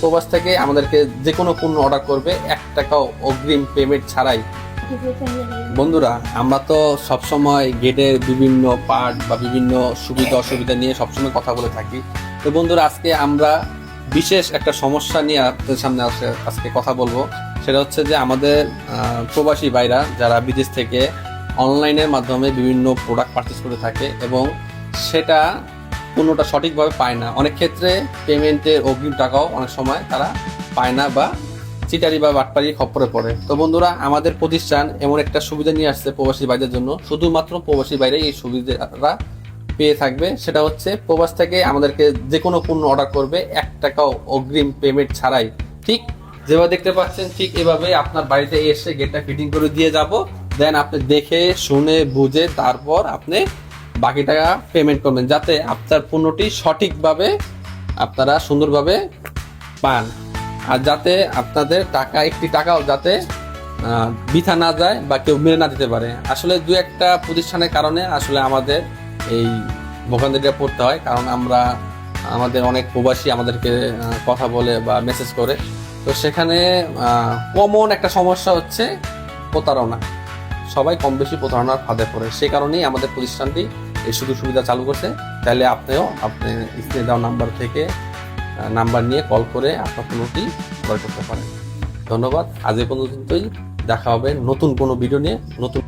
প্রবাস থেকে আমাদেরকে যে কোনো পণ্য অর্ডার করবে। এক টাকাও অগ্রিম পেমেন্ট ছাড়াই। বন্ধুরা, আমরা তো সবসময় গেটের বিভিন্ন পার্ট বা বিভিন্ন সুবিধা, অসুবিধা নিয়ে সবসময় কথা বলে থাকি। তো বন্ধুরা, আজকে আমরা বিশেষ একটা সমস্যা নিয়ে আপনাদের সামনে আজকে কথা বলব। সেটা হচ্ছে যে আমাদের প্রবাসী ভাইরা যারা বিদেশ থেকে অনলাইনের মাধ্যমে বিভিন্ন প্রোডাক্ট পারচেস করে থাকে এবং সেটা পণ্যটা সঠিকভাবে পায় না। অনেক ক্ষেত্রে পেমেন্টের অগ্রিম টাকাও অনেক সময় তারা পায় না বা চিটারি বা বাটপারি খপ্পরে পড়ে। তো বন্ধুরা, আমাদের প্রতিষ্ঠান এমন একটা সুবিধা নিয়ে আসছে প্রবাসী ভাইদের জন্য। শুধুমাত্র প্রবাসী বাইরে এই সুবিধাটা পেয়ে থাকবে। সেটা হচ্ছে, প্রবাস থেকে আমাদেরকে যে কোনো পণ্য অর্ডার করবে, এক টাকাও অগ্রিম পেমেন্ট ছাড়াই। ঠিক যেভাবে দেখতে পাচ্ছেন, ঠিক এভাবে আপনার বাড়িতে এসে গেটটা ফিটিং করে দিয়ে যাব। দেন আপনি দেখে, শুনে, বুঝে, তারপর আপনি বাকি টাকা পেমেন্ট করবেন যাতে আপনার পণ্যটি সঠিকভাবে আপনারা সুন্দরভাবে পান। আর যাতে আপনাদের টাকা, একটি টাকাও যাতে বিথা না যায় বা কেউ মেরে না দিতে পারে। আসলে দু একটা প্রতিষ্ঠানের কারণে আসলে আমাদের এই ভোগান্তিটা পড়তে হয়, কারণ আমরা, আমাদের অনেক প্রবাসী আমাদেরকে কথা বলে বা মেসেজ করে। তো সেখানে কমন একটা সমস্যা হচ্ছে প্রতারণা। সবাই কম বেশি প্রতারণার ফাঁদে পড়ে। সে কারণেই আমাদের প্রতিষ্ঠানটি এই সুযোগ সুবিধা চালু করছে, তাহলে আপনিও আপনি স্ক্রিনে দেওয়া নাম্বার থেকে নাম্বার নিয়ে কল করে আপনার পণ্যটি ক্রয় করতে পারেন। ধন্যবাদ। আজের পর্যন্তই। দেখা হবে নতুন কোনো ভিডিও নিয়ে, নতুন